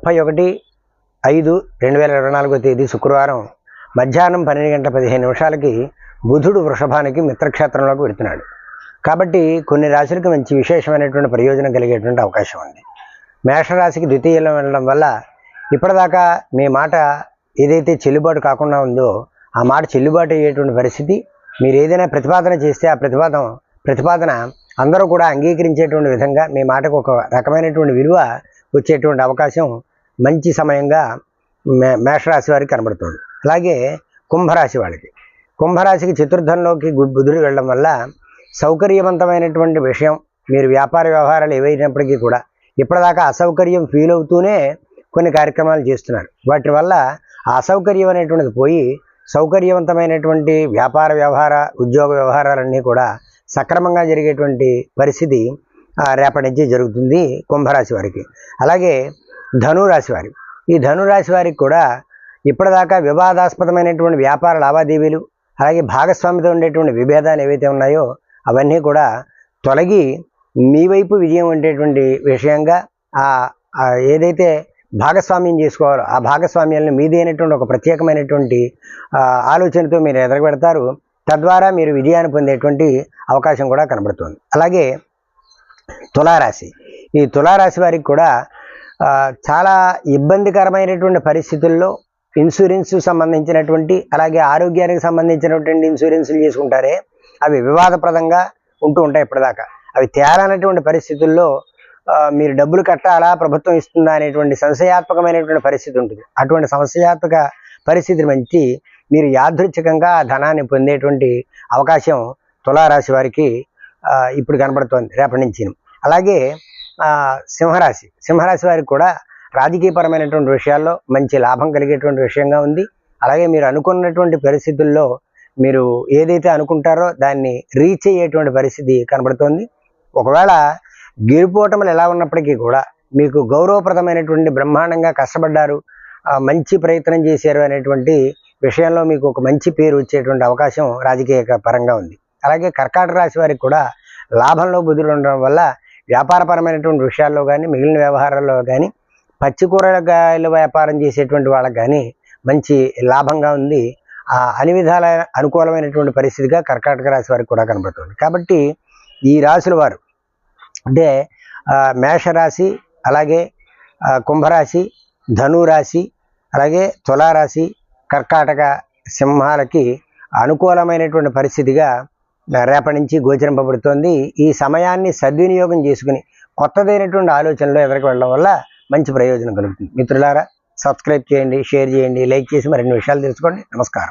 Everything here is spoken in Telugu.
ముప్పై ఒకటి ఐదు రెండు వేల ఇరవై నాలుగో తేదీ శుక్రవారం మధ్యాహ్నం పన్నెండు గంటల పదిహేను నిమిషాలకి బుధుడు వృషభానికి మిత్రక్షేత్రంలోకి వెళుతున్నాడు. కాబట్టి కొన్ని రాశులకు మంచి విశేషమైనటువంటి ప్రయోజనం కలిగేటువంటి అవకాశం ఉంది. మేషరాశికి ద్వితీయంలో వెళ్ళడం వల్ల ఇప్పటిదాకా మీ మాట ఏదైతే చెల్లుబాటు కాకుండా ఉందో ఆ మాట చెల్లుబాటు అయ్యేటువంటి పరిస్థితి మీరు ఏదైనా ప్రతిపాదన చేస్తే ఆ ప్రతిపాదన ప్రతిపాదన అందరూ కూడా అంగీకరించేటువంటి విధంగా మీ మాటకు ఒక రకమైనటువంటి విలువ వచ్చేటువంటి అవకాశం మంచి సమయంగా మే మేషరాశి వారికి కనబడుతుంది. అలాగే కుంభరాశి వాళ్ళకి. కుంభరాశికి చతుర్థంలోకి బుధుడు వెళ్ళడం వల్ల సౌకర్యవంతమైనటువంటి విషయం మీరు వ్యాపార వ్యవహారాలు ఏవైనప్పటికీ కూడా ఇప్పటిదాకా అసౌకర్యం ఫీల్ అవుతూనే కొన్ని కార్యక్రమాలు చేస్తున్నారు. వాటి వల్ల ఆ అసౌకర్యం అనేటువంటిది పోయి సౌకర్యవంతమైనటువంటి వ్యాపార వ్యవహార ఉద్యోగ వ్యవహారాలన్నీ కూడా సక్రమంగా జరిగేటువంటి పరిస్థితి రేపటి నుంచి జరుగుతుంది కుంభరాశి వారికి. అలాగే ధనురాశి వారి ఈ ధనురాశి వారికి కూడా ఇప్పటిదాకా వివాదాస్పదమైనటువంటి వ్యాపార లావాదేవీలు అలాగే భాగస్వామితో ఉండేటువంటి విభేదాలు ఏవైతే ఉన్నాయో అవన్నీ కూడా తొలగి మీ వైపు విజయం ఉండేటువంటి విషయంగా ఆ ఏదైతే భాగస్వామ్యం చేసుకోవాలో ఆ భాగస్వామ్యాలను మీదైనటువంటి ఒక ప్రత్యేకమైనటువంటి ఆలోచనతో మీరు ఎదగబెడతారు తద్వారా మీరు విజయాన్ని పొందేటువంటి అవకాశం కూడా కనబడుతుంది. అలాగే తులారాశి. ఈ తులారాశి వారికి కూడా చాలా ఇబ్బందికరమైనటువంటి పరిస్థితుల్లో ఇన్సూరెన్స్ సంబంధించినటువంటి అలాగే ఆరోగ్యానికి సంబంధించినటువంటి ఇన్సూరెన్సులు చేసుకుంటారే అవి వివాదప్రదంగా ఉంటూ ఉంటాయి ఇప్పటిదాకా. అవి తేలనటువంటి పరిస్థితుల్లో మీరు డబ్బులు కట్టాలా ప్రభుత్వం ఇస్తుందా అనేటువంటి సంశయాత్మకమైనటువంటి పరిస్థితి ఉంటుంది. అటువంటి సంశయాత్మక పరిస్థితిని మంచి మీరు యాదృచ్ఛికంగా ధనాన్ని పొందేటువంటి అవకాశం తులారాశి వారికి ఇప్పుడు కనబడుతోంది రేపటి నుంచి అలాగే సింహరాశి. సింహరాశి వారికి కూడా రాజకీయపరమైనటువంటి విషయాల్లో మంచి లాభం కలిగేటువంటి విషయంగా ఉంది. అలాగే మీరు అనుకున్నటువంటి పరిస్థితుల్లో మీరు ఏదైతే అనుకుంటారో దాన్ని రీచ్ అయ్యేటువంటి పరిస్థితి కనబడుతోంది. ఒకవేళ గెలుపోటములు ఎలా ఉన్నప్పటికీ కూడా మీకు గౌరవప్రదమైనటువంటి బ్రహ్మాండంగా కష్టపడ్డారు మంచి ప్రయత్నం చేశారు అనేటువంటి విషయంలో మీకు ఒక మంచి పేరు వచ్చేటువంటి అవకాశం రాజకీయ పరంగా ఉంది. అలాగే కర్కాటక రాశి వారికి కూడా లాభంలో బుధులు ఉండడం వల్ల వ్యాపారపరమైనటువంటి విషయాల్లో కానీ మిగిలిన వ్యవహారాల్లో కానీ పచ్చి కూరగాయల వ్యాపారం చేసేటువంటి వాళ్ళకి కానీ మంచి లాభంగా ఉంది. ఆ, అన్ని విధాల అనుకూలమైనటువంటి పరిస్థితిగా కర్కాటక రాశి వారికి కూడా కనబడుతుంది. కాబట్టి ఈ రాశుల వారు అంటే మేషరాశి అలాగే కుంభరాశి ధనురాశి అలాగే తులారాశి కర్కాటక సింహాలకి అనుకూలమైనటువంటి పరిస్థితిగా రేపటి నుంచి గోచరింపబడుతోంది. ఈ సమయాన్ని సద్వినియోగం చేసుకుని కొత్తదైనటువంటి ఆలోచనలో ఎవరికి వెళ్ళడం వల్ల మంచి ప్రయోజనం కలుగుతుంది. మిత్రులారా సబ్స్క్రైబ్ చేయండి షేర్ చేయండి లైక్ చేసి మరిన్ని విషయాలు తెలుసుకోండి. నమస్కారం.